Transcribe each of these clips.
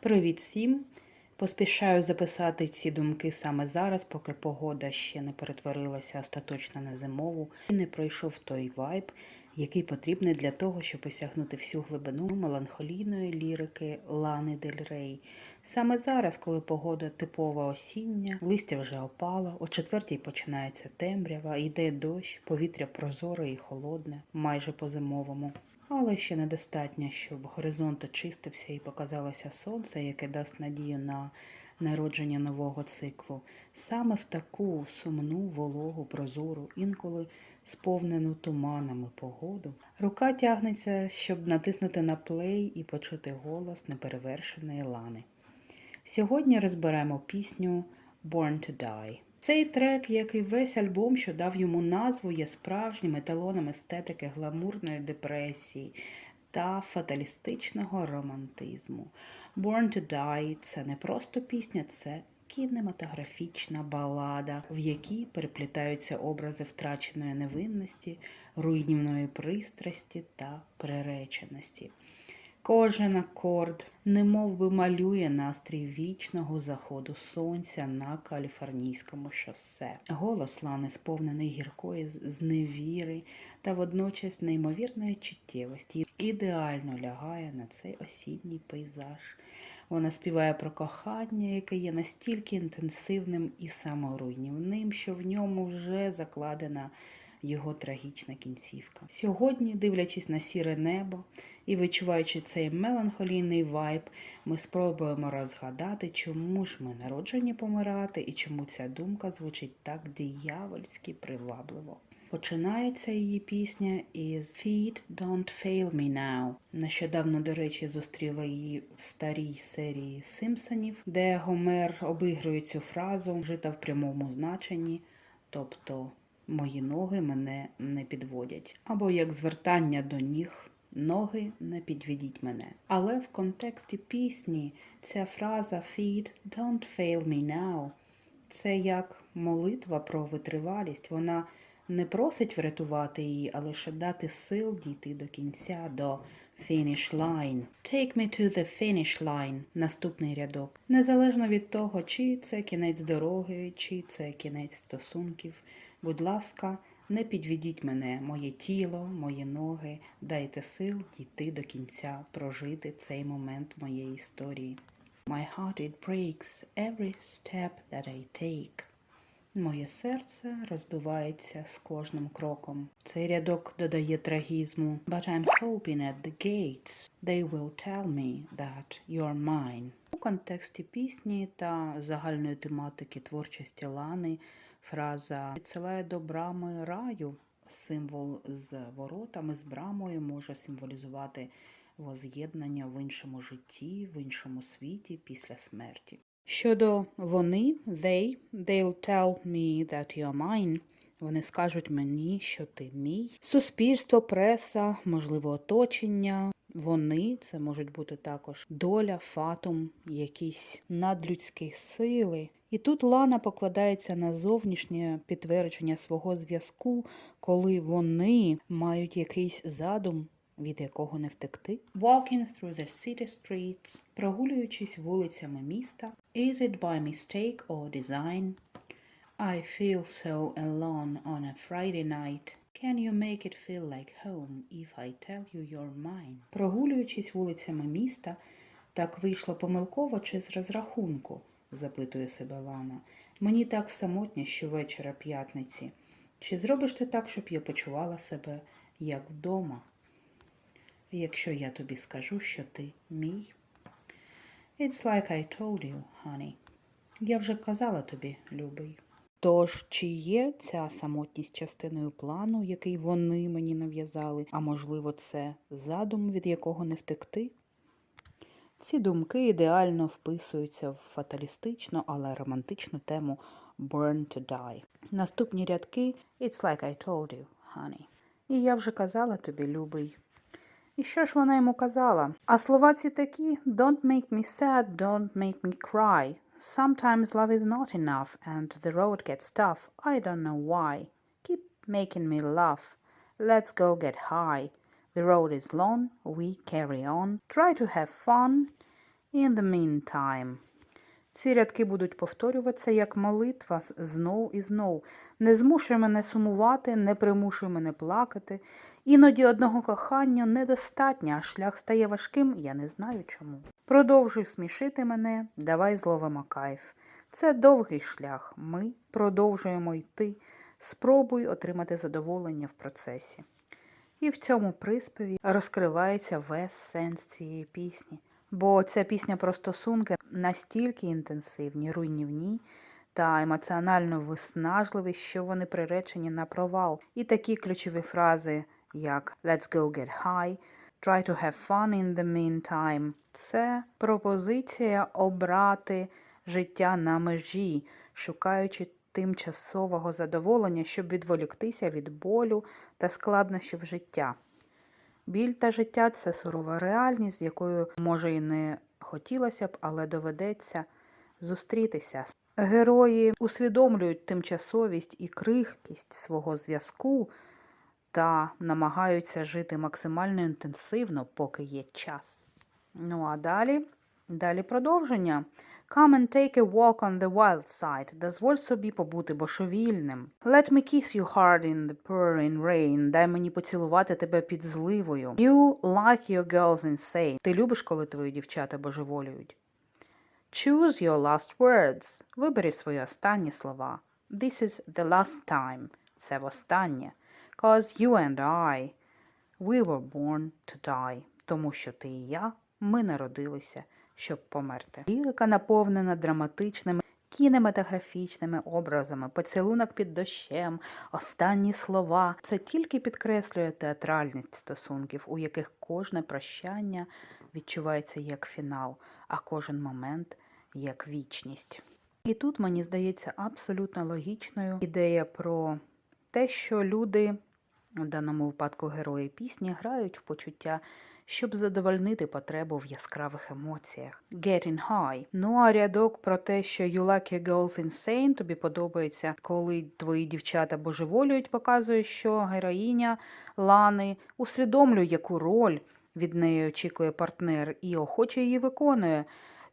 Привіт всім! Поспішаю записати ці думки саме зараз, поки погода ще не перетворилася остаточно на зимову і не пройшов той вайб, який потрібний для того, щоб осягнути всю глибину меланхолійної лірики Лани Дель Рей. Саме зараз, коли погода типова осіння, листя вже опало, о четвертій починається темрява, йде дощ, повітря прозоре і холодне, майже по-зимовому. Але ще недостатньо, щоб горизонт очистився і показалося сонце, яке дасть надію на народження нового циклу. Саме в таку сумну, вологу, прозору, інколи сповнену туманами погоду. Рука тягнеться, щоб натиснути на плей і почути голос неперевершеної лани. Сьогодні розберемо пісню Born to Die. Цей трек, як і весь альбом, що дав йому назву, є справжнім еталоном естетики гламурної депресії та фаталістичного романтизму. Born to Die – це не просто пісня, це кінематографічна балада, в якій переплітаються образи втраченої невинності, руйнівної пристрасті та приреченості. Кожен акорд немов би малює настрій вічного заходу сонця на каліфорнійському шосе. Голос Лани сповнений гіркої зневіри та водночас неймовірної чуттєвості. Ідеально лягає на цей осінній пейзаж. Вона співає про кохання, яке є настільки інтенсивним і саморуйнівним, що в ньому вже закладена його трагічна кінцівка. Сьогодні, дивлячись на сіре небо і відчуваючи цей меланхолійний вайб, ми спробуємо розгадати, чому ж ми народжені помирати і чому ця думка звучить так диявольськи привабливо. Починається її пісня із Feet Don't Fail Me Now. Нещодавно, до речі, зустріла її в старій серії Симпсонів, де Гомер обігрує цю фразу, вжита в прямому значенні, тобто мої ноги мене не підводять, або як звертання до ніг. Ноги не підведіть мене. Але в контексті пісні ця фраза Feet don't fail me now це як молитва про витривалість. Вона не просить врятувати її, а лише дати сил дійти до кінця, до finish line. Take me to the finish line. Наступний рядок. Незалежно від того, чи це кінець дороги, чи це кінець стосунків. Будь ласка, не підведіть мене, моє тіло, мої ноги, дайте сил дійти до кінця, прожити цей момент моєї історії. My heart it breaks every step that I take. Моє серце розбивається з кожним кроком. Цей рядок додає трагізму. But I'm hoping at the gates they will tell me that you're mine. У контексті пісні та загальної тематики творчості Лани фраза відсилає до брами раю. Символ з воротами, з брамою може символізувати воз'єднання в іншому житті, в іншому світі після смерті. Щодо вони, they, they'll tell me that you're mine. Вони скажуть мені, що ти мій. Суспільство, преса, можливо, оточення. Вони це можуть бути також доля, фатум, якісь надлюдські сили. І тут Лана покладається на зовнішнє підтвердження свого зв'язку, коли вони мають якийсь задум, від якого не втекти. Walking through the city streets, прогулюючись вулицями міста. Is it by mistake or design? I feel so alone on a Friday night. Can you make it feel like home if I tell you you're mine? Прогулюючись вулицями міста, так вийшло помилково чи з розрахунку, запитує себе Лана. Мені так самотньо щовечора п'ятниці. Чи зробиш ти так, щоб я почувала себе як вдома? Якщо я тобі скажу, що ти мій. It's like I told you, honey. Я вже казала тобі, любий. Тож, чи є ця самотність частиною плану, який вони мені нав'язали, а можливо, це задум, від якого не втекти? Ці думки ідеально вписуються в фаталістичну, але романтичну тему Burn to Die. Наступні рядки It's like I told you, honey. І я вже казала тобі, любий. І що ж вона йому казала? А слова ці такі Don't make me sad, don't make me cry. Sometimes love is not enough and the road gets tough. I don't know why. Keep making me laugh. Let's go get high. The road is long, we carry on. Try to have fun. In the meantime. Ці рядки будуть повторюватися як молитва знов і знов. Не змушуй мене сумувати, не примушуй мене плакати. Іноді одного кохання недостатньо, а шлях стає важким, я не знаю чому. Продовжуй смішити мене, давай зловимо кайф. Це довгий шлях. Ми продовжуємо йти. Спробуй отримати задоволення в процесі. І в цьому приспіві розкривається весь сенс цієї пісні. Бо ця пісня про стосунки настільки інтенсивні, руйнівні та емоціонально виснажливі, що вони приречені на провал. І такі ключові фрази, як Let's go get high, Try to have fun in the meantime – це пропозиція обрати життя на межі, шукаючи тимчасового задоволення, щоб відволіктися від болю та складнощів життя. Біль та життя це сурова реальність, з якою може і не хотілося б, але доведеться зустрітися. Герої усвідомлюють тимчасовість і крихкість свого зв'язку та намагаються жити максимально інтенсивно, поки є час. Ну а далі, далі продовження. Come and take a walk on the wild side. Дозволь собі побути божевільним. Let me kiss you hard in the pouring rain. Дай мені поцілувати тебе під зливою. You like your girls insane. Ти любиш, коли твої дівчата божеволюють. Choose your last words. Вибери свої останні слова. This is the last time. Це востаннє. Cause you and I, we were born to die. Тому що ти і я, ми народилися, щоб померти. Лірика наповнена драматичними кінематографічними образами, поцілунок під дощем, останні слова. Це тільки підкреслює театральність стосунків, у яких кожне прощання відчувається як фінал, а кожен момент як вічність. І тут мені здається абсолютно логічною ідея про те, що люди, в даному випадку герої пісні, грають в почуття, щоб задовольнити потребу в яскравих емоціях. Getting high. Ну а рядок про те, що you like your girls insane, тобі подобається, коли твої дівчата божеволюють, показує, що героїня Лани усвідомлює, яку роль від неї очікує партнер, і охоче її виконує.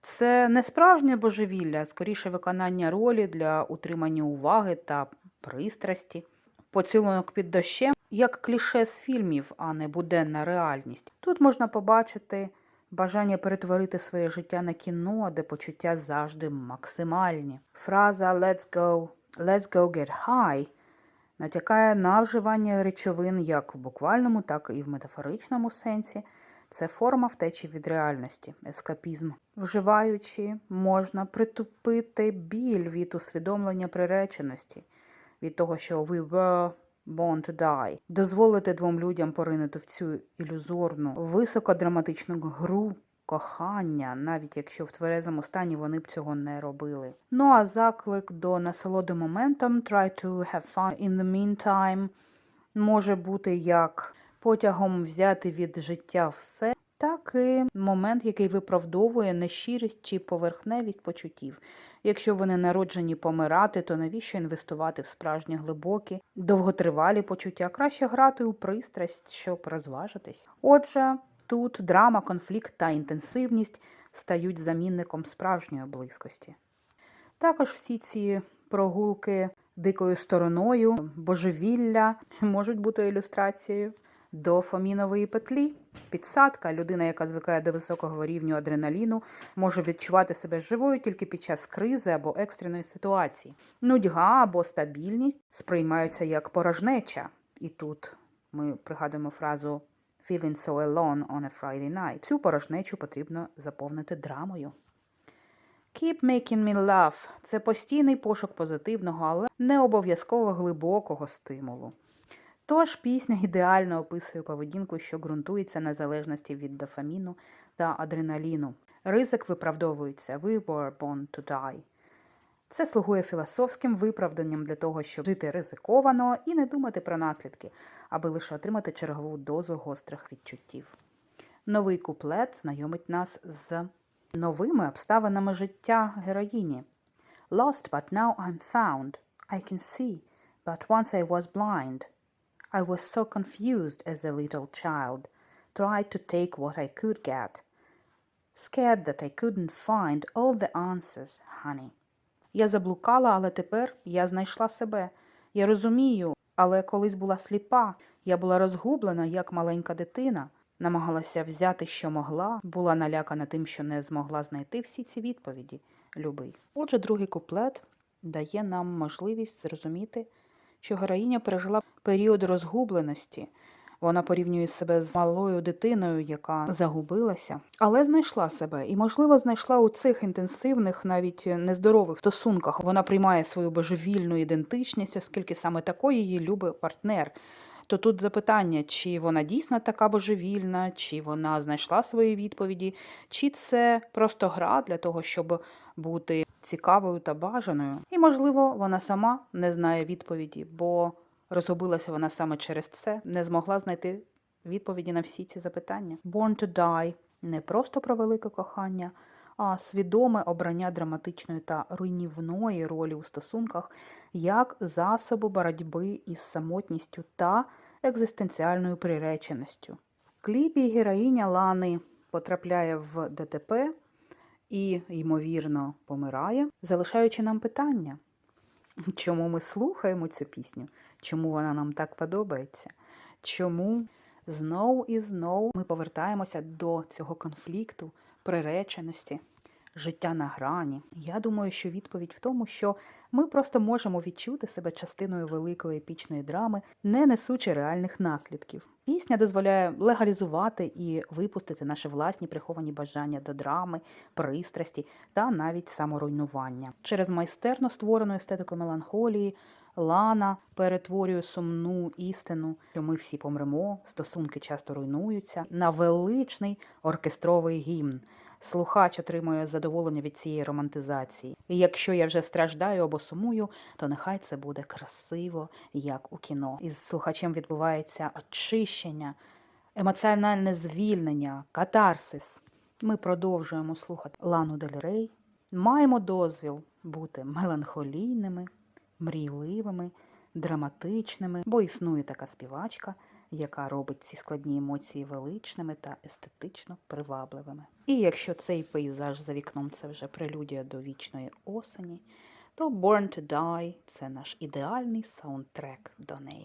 Це не справжнє божевілля, а скоріше виконання ролі для утримання уваги та пристрасті. Поцілунок під дощем як кліше з фільмів, а не буденна реальність. Тут можна побачити бажання перетворити своє життя на кіно, де почуття завжди максимальні. Фраза Let's go, let's go get high натякає на вживання речовин як в буквальному, так і в метафоричному сенсі. Це форма втечі від реальності, ескапізм. Вживаючи, можна притупити біль від усвідомлення приреченості, від того, що we were born to die. Дозволити двом людям поринути в цю ілюзорну, високодраматичну гру кохання, навіть якщо в тверезому стані вони б цього не робили. Ну а заклик до насолоди моментом try to have fun in the meantime може бути як потягом взяти від життя все, так і момент, який виправдовує нещирість чи поверхневість почуттів. Якщо вони народжені помирати, то навіщо інвестувати в справжні глибокі, довготривалі почуття? Краще грати у пристрасть, щоб розважитись. Отже, тут драма, конфлікт та інтенсивність стають замінником справжньої близькості. Також всі ці прогулки дикою стороною, божевілля можуть бути ілюстрацією до фомінової петлі. Підсадка, людина, яка звикає до високого рівню адреналіну, може відчувати себе живою тільки під час кризи або екстреної ситуації. Нудьга або стабільність сприймаються як порожнеча. І тут ми пригадуємо фразу Feeling so alone on a Friday night. Цю порожнечу потрібно заповнити драмою. Keep making me laugh – це постійний пошук позитивного, але не обов'язково глибокого стимулу. Тож пісня ідеально описує поведінку, що ґрунтується на залежності від дофаміну та адреналіну. Ризик виправдовується «We were born to die». Це слугує філософським виправданням для того, щоб жити ризиковано і не думати про наслідки, аби лише отримати чергову дозу гострих відчуттів. Новий куплет знайомить нас з новими обставинами життя героїні. Lost, but now I'm found. I can see, but once I was blind. I was so confused as a little child, tried to take what I could get. Scared that I couldn't find all the answers, honey. Я заблукала, але тепер я знайшла себе. Я розумію, але колись була сліпа. Я була розгублена, як маленька дитина. Намагалася взяти, що могла, була налякана тим, що не змогла знайти всі ці відповіді, любий. Отже, другий куплет дає нам можливість зрозуміти, що героїня пережила період розгубленості. Вона порівнює себе з малою дитиною, яка загубилася, але знайшла себе і, можливо, знайшла у цих інтенсивних, навіть нездорових стосунках. Вона приймає свою божевільну ідентичність, оскільки саме такою її любить партнер. То тут запитання, чи вона дійсно така божевільна, чи вона знайшла свої відповіді, чи це просто гра для того, щоб бути цікавою та бажаною. І, можливо, вона сама не знає відповіді, бо розгубилася вона саме через це, не змогла знайти відповіді на всі ці запитання. Born to Die не просто про велике кохання, а свідоме обрання драматичної та руйнівної ролі у стосунках як засобу боротьби із самотністю та екзистенціальною приреченістю. В кліпі героїня Лани потрапляє в ДТП і, ймовірно, помирає, залишаючи нам питання, чому ми слухаємо цю пісню, чому вона нам так подобається, чому знов і знов ми повертаємося до цього конфлікту, приреченості, життя на грані. Я думаю, що відповідь в тому, що ми просто можемо відчути себе частиною великої епічної драми, не несучи реальних наслідків. Пісня дозволяє легалізувати і випустити наші власні приховані бажання до драми, пристрасті та навіть саморуйнування. Через майстерно створену естетику меланхолії Лана перетворює сумну істину, що ми всі помремо, стосунки часто руйнуються, на величний оркестровий гімн. Слухач отримує задоволення від цієї романтизації. І якщо я вже страждаю або сумую, то нехай це буде красиво, як у кіно. Із слухачем відбувається очищення, емоціональне звільнення, катарсис. Ми продовжуємо слухати Лану Дель Рей. Маємо дозвіл бути меланхолійними, мрійливими, драматичними, бо існує така співачка, яка робить ці складні емоції величними та естетично привабливими. І якщо цей пейзаж за вікном це вже прелюдія до вічної осені, то Born to Die – це наш ідеальний саундтрек до неї.